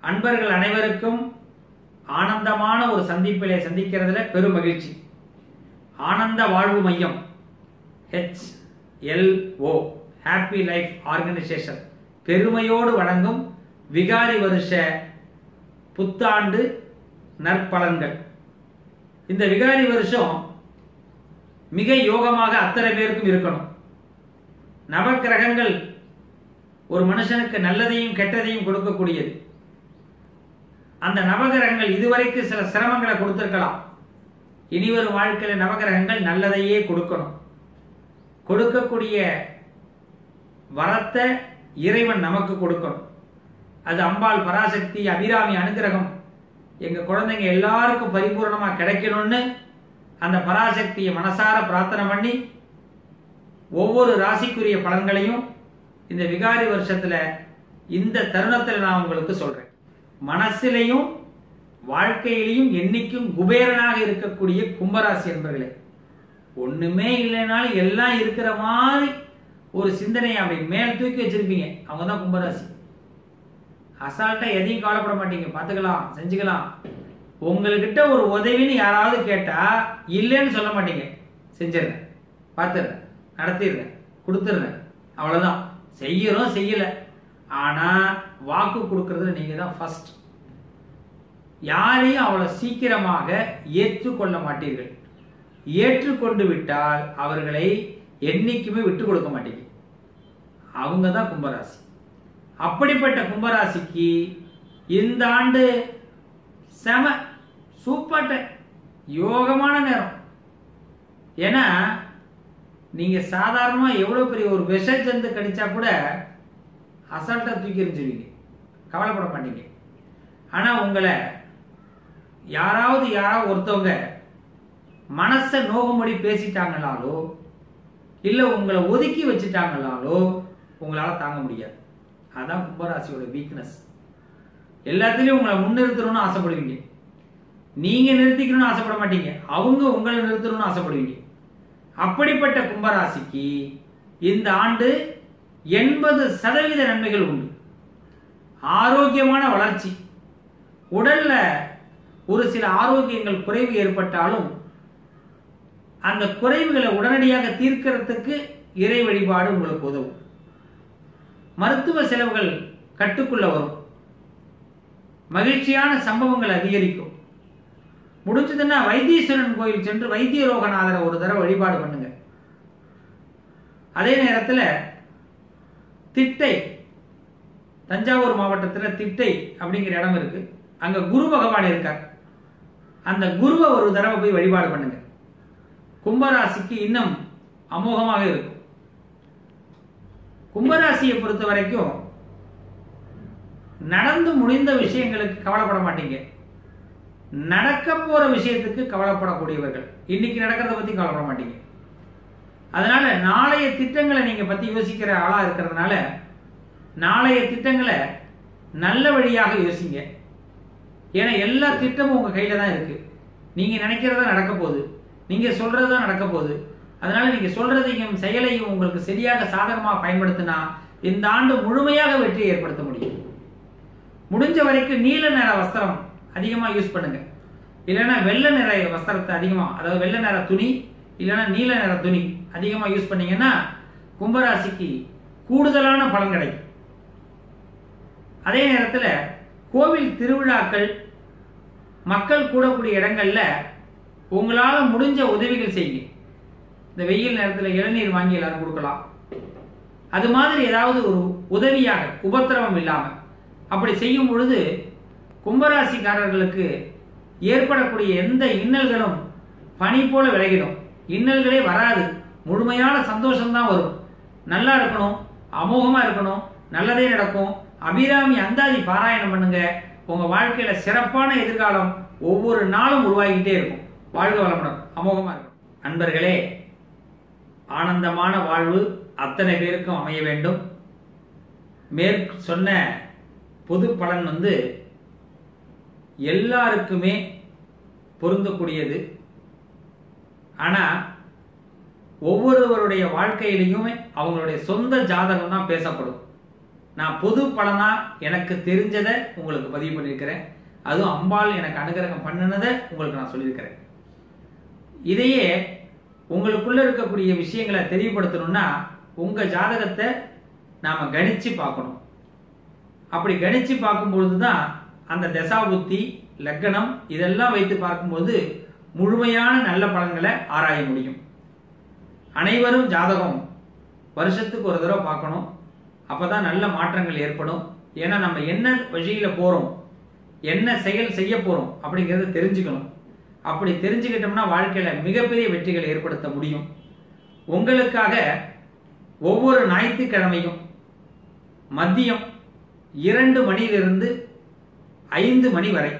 அன்பர்கள் அனைவருக்கும் ஆனந்தமான ஒரு சந்திப்பிலே சந்திக்கிறதுல பெரும் மகிழ்ச்சி. ஆனந்த வாழ்வு மையம் H L O happy life organisation பெருமையோடு வழங்கும் விகாரி வருஷ புத்தாண்டு நற்பலன்கள். இந்த விகாரி வருஷம் மிக யோகமாக அத்தனை பேருக்கும் இருக்கணும். நவக்கிரகங்கள் ஒரு மனுஷனுக்கு நல்லதையும் கெட்டதையும் கொடுக்கக்கூடியது. அந்த நவகிரகங்கள் இதுவரைக்கு சில சிரமங்களை கொடுத்திருக்கலாம். இனிவரும் வாழ்க்கையில நவகிரகங்கள் நல்லதையே கொடுக்கணும். கொடுக்கக்கூடிய வரத்தை இறைவன் நமக்கு கொடுக்கணும். அது அம்பாள் பராசக்தி அபிராமி அனுகிரகம். எங்க குழந்தைங்க எல்லாருக்கும் பரிபூர்ணமா கிடைக்கணும்னு அந்த பராசக்தியை மனசார பிரார்த்தனை பண்ணி ஒவ்வொரு ராசிக்குரிய பலன்களையும் இந்த விகாரி வருஷத்துல இந்த தருணத்தில் நான் உங்களுக்கு சொல்றேன். மனசிலையும் வாழ்க்கையிலையும் என்னைக்கும் குபேரனாக இருக்கக்கூடிய கும்பராசி என்பர்களே ஒண்ணுமே இல்லைனாலும் எல்லாம் இருக்கிற மாதிரி ஒரு சிந்தனையை அப்படி மேல் தூக்கி வச்சிருப்பீங்க. அவங்க தான் கும்பராசி. அசால்ட்டா எதையும் கவலைப்பட மாட்டீங்க. பார்த்துக்கலாம் செஞ்சுக்கலாம். உங்கள்கிட்ட ஒரு உதவின்னு யாராவது கேட்டா இல்லைன்னு சொல்ல மாட்டீங்க. செஞ்சிடுறேன் பார்த்துடுறேன் நடத்திடுறேன் கொடுத்துடுறேன் அவ்வளவுதான். செய்யறோம் செய்யலை. ஆனா வாக்கு கொடுக்கறதுல நீங்க தான் ஃபர்ஸ்ட் யாரையும் அவ்வளோ சீக்கிரமாக ஏற்றுக்கொள்ள மாட்டீர்கள். ஏற்றுக்கொண்டு விட்டால் அவர்களை என்னைக்குமே விட்டு கொடுக்க மாட்டீங்க. அவங்க தான் கும்பராசி. அப்படிப்பட்ட கும்பராசிக்கு இந்த ஆண்டு செம சூப்பர் யோகமான நேரம். ஏன்னா நீங்க சாதாரணமா எவ்வளவு பெரிய ஒரு விஷ ஜந்து கடிச்சா கூட அசால்ட்டாக தூக்கி எறிஞ்சிருவீங்க கவலைப்பட மாட்டீங்க. ஆனால் உங்களை யாராவது யாராவது ஒருத்தவங்க மனசை நோகும்படி பேசிட்டாங்களாலோ இல்லை உங்களை ஒதுக்கி வச்சுட்டாங்களாலோ உங்களால் தாங்க முடியாது. அதுதான் கும்பராசியோட வீக்னஸ் எல்லாத்துலேயும் உங்களை முன்னிறுத்தணும்னு ஆசைப்படுவீங்க. நீங்கள் நிறுத்திக்கணும்னு ஆசைப்பட மாட்டீங்க. அவங்க உங்களை நிறுத்தணும்னு ஆசைப்படுவீங்க. அப்படிப்பட்ட கும்பராசிக்கு இந்த ஆண்டு எண்பது சதவீத நன்மைகள் உண்டு. ஆரோக்கியமான வளர்ச்சி. உடல்ல ஒரு சில ஆரோக்கியங்கள் குறைவு ஏற்பட்டாலும் அந்த குறைவுகளை உடனடியாக தீர்க்கிறதுக்கு இறை வழிபாடு உங்களுக்கு உதவும். மருத்துவ செலவுகள் கட்டுக்குள்ள வரும். மகிழ்ச்சியான சம்பவங்கள் அதிகரிக்கும். முடிஞ்சதுன்னா வைத்தீஸ்வரன் கோயில் சென்று வைத்திய ரோகநாதரை ஒரு தடவை வழிபாடு பண்ணுங்க. அதே நேரத்தில் திட்டை தஞ்சாவூர் மாவட்டத்தில் திட்டை அப்படிங்கிற இடம் இருக்கு. அங்க குரு பகவான் இருக்கார். அந்த குருவை ஒரு தடவை போய் வழிபாடு பண்ணுங்க. கும்பராசிக்கு இன்னும் அமோகமாக இருக்கும். கும்பராசியை பொறுத்த வரைக்கும் நடந்து முடிந்த விஷயங்களுக்கு கவலைப்பட மாட்டீங்க. நடக்க போற விஷயத்துக்கு கவலைப்படக்கூடியவர்கள். இன்னைக்கு நடக்கிறத பத்தி கவலைப்பட மாட்டீங்க. அதனால நாளைய திட்டங்களை நீங்க பத்தி யோசிக்கிற ஆளா இருக்கிறதுனால நாளைய திட்டங்களை நல்ல வழியாக யோசிங்க. ஏன்னா எல்லா திட்டமும் உங்க கையில தான் இருக்கு. நீங்க நினைக்கிறதா நடக்க போகுது. நீங்க சொல்றதுதான் நடக்க போகுது. அதனால நீங்க சொல்றதையும் செயலையும் உங்களுக்கு சரியாக சாதகமாக பயன்படுத்தினா இந்த ஆண்டு முழுமையாக வெற்றியை ஏற்படுத்த முடியும். முடிஞ்ச வரைக்கும் நீல நிற வஸ்திரம் அதிகமா யூஸ் பண்ணுங்க. இல்லைன்னா வெள்ளை நிற வஸ்திரத்தை அதிகமா அதாவது வெள்ளை நிற துணி இல்லைன்னா நீல நிற துணி அதிகமா யூஸ் பண்ணீங்கன்னா கும்பராசிக்கு கூடுதலான பலன் கிடைக்கும். அதே நேரத்தில் கோவில் திருவிழாக்கள் மக்கள் கூடக்கூடிய இடங்கள்ல உங்களால முடிஞ்ச உதவிகள் செய்யுங்க. இந்த வெயில் நேரத்தில் இளநீர் வாங்கி எல்லாரும் கொடுக்கலாம். அது மாதிரி ஏதாவது ஒரு உதவியாக உபத்திரவம் இல்லாம அப்படி செய்யும் பொழுது கும்பராசிக்காரர்களுக்கு ஏற்படக்கூடிய எந்த இன்னல்களும் பனி போல விலகிடும். இன்னல்களே வராது. முழுமையான சந்தோஷம்தான் வரும். நல்லா இருக்கணும் அமோகமா இருக்கணும் நல்லதே நடக்கும். அபிராமி அந்தாதி பாராயணம் பண்ணுங்க. உங்க வாழ்க்கையில சிறப்பான எதிர்காலம் ஒவ்வொரு நாளும் உருவாகிக்கிட்டே இருக்கும். வாழ்க வளமுடன். அமோகமா இருக்கும் அன்பர்களே ஆனந்தமான வாழ்வு அத்தனை பேருக்கும் அமைய வேண்டும். மேற் சொன்ன பொது பலன் வந்து எல்லாருக்குமே பொருந்தக்கூடியது. ஆனா ஒவ்வொருவருடைய வாழ்க்கையிலையும் அவங்களுடைய சொந்த ஜாதகம் தான் பேசப்படும். நான் பொது பலனா எனக்கு தெரிஞ்சதை உங்களுக்கு பதிவு பண்ணியிருக்கிறேன். அதுவும் அம்பாள் எனக்கு அனுகிரகம் பண்ணினதை உங்களுக்கு நான் சொல்லியிருக்கிறேன். இதையே உங்களுக்குள்ள இருக்கக்கூடிய விஷயங்களை தெளிவுபடுத்தணும்னா உங்க ஜாதகத்தை நாம கணிச்சு பார்க்கணும். அப்படி கணிச்சு பார்க்கும்பொழுது தான் அந்த தசாபுத்தி லக்கணம் இதெல்லாம் வைத்து பார்க்கும்போது முழுமையான நல்ல பலன்களை ஆராய முடியும். அனைவரும் ஜாதகம் வருஷத்துக்கு ஒரு தடவை பார்க்கணும். அப்பதான் நல்ல மாற்றங்கள் ஏற்படும். ஏன்னா நம்ம என்ன வழியில போறோம் என்ன செயல் செய்ய போறோம் அப்படிங்கறத தெரிஞ்சுக்கணும். அப்படி தெரிஞ்சுக்கிட்டோம்னா வாழ்க்கையில மிகப்பெரிய வெற்றிகளை ஏற்படுத்த முடியும். உங்களுக்காக ஒவ்வொரு ஞாயிற்றுக்கிழமையும் மதியம் இரண்டு மணியிலிருந்து ஐந்து மணி வரை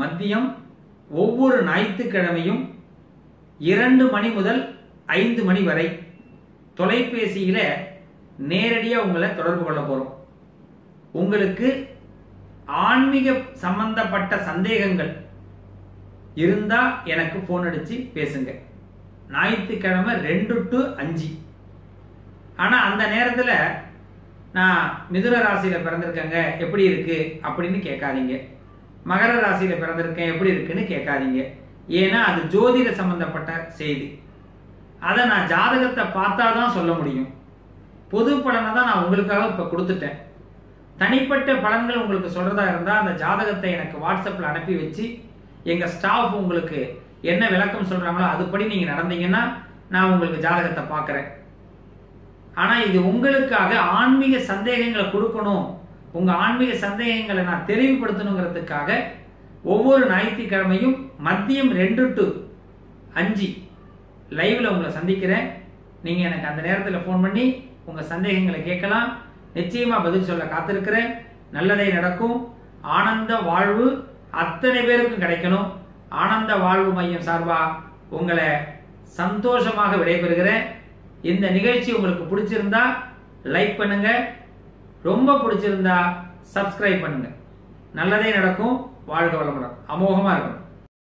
மதியம் ஒவ்வொரு ஞாயிற்றுக்கிழமையும் இரண்டு மணி முதல் ஐந்து மணி வரை தொலைபேசியில் நேரடியாக உங்களை தொடர்பு கொள்ள போகிறோம் உங்களுக்கு ஆன்மீக சம்பந்தப்பட்ட சந்தேகங்கள் இருந்தால் எனக்கு ஃபோன் அடித்து பேசுங்க. ஞாயிற்றுக்கிழமை ரெண்டு டு அஞ்சு. ஆனால் அந்த நேரத்தில் நான் மிதுன ராசியில் பிறந்திருக்கேங்க. எப்படி இருக்குது அப்படின்னு கேட்காதீங்க. மகர ராசியில பிறந்திருக்கேன் எப்படி இருக்குன்னு கேட்காதீங்க. ஏன்னா அது ஜோதிட சம்பந்தப்பட்ட செய்தி. அதை நான் ஜாதகத்தை பார்த்தா தான் சொல்ல முடியும். பொது பலனை தான் நான் உங்களுக்காக இப்போ கொடுத்துட்டேன். தனிப்பட்ட பலன்கள் உங்களுக்கு சொல்றதா இருந்தா அந்த ஜாதகத்தை எனக்கு வாட்ஸ்அப்ல அனுப்பி வச்சு எங்க ஸ்டாஃப் உங்களுக்கு என்ன விளக்கம் சொல்றாங்களோ அதுபடி நீங்க நடந்தீங்கன்னா நான் உங்களுக்கு ஜாதகத்தை பார்க்குறேன். ஆனா இது உங்களுக்காக ஆன்மீக சந்தேகங்களை கொடுக்கணும். உங்கள் ஆன்மீக சந்தேகங்களை நான் தெளிவுபடுத்தணுங்கிறதுக்காக ஒவ்வொரு ஞாயிற்றுக்கிழமையும் மதியம் ரெண்டு டு அஞ்சு லைவில் உங்களை சந்திக்கிறேன். நீங்கள் எனக்கு அந்த நேரத்தில் ஃபோன் பண்ணி உங்கள் சந்தேகங்களை கேட்கலாம். நிச்சயமாக பதில் சொல்ல காத்திருக்கிறேன். நல்லதே நடக்கும். ஆனந்த வாழ்வு அத்தனை பேருக்கும் கிடைக்கணும். ஆனந்த வாழ்வு மையம் சார்பாக உங்களை சந்தோஷமாக விடைபெறுகிறேன். இந்த நிகழ்ச்சி உங்களுக்கு பிடிச்சிருந்தா லைக் பண்ணுங்கள் ரொம்ப பிடிச்சிருந்தா சப்ஸ்கிரைப் பண்ணுங்க. நல்லதே நடக்கும் வாழ்க வளமுடன். அமோகமா இருக்கணும்.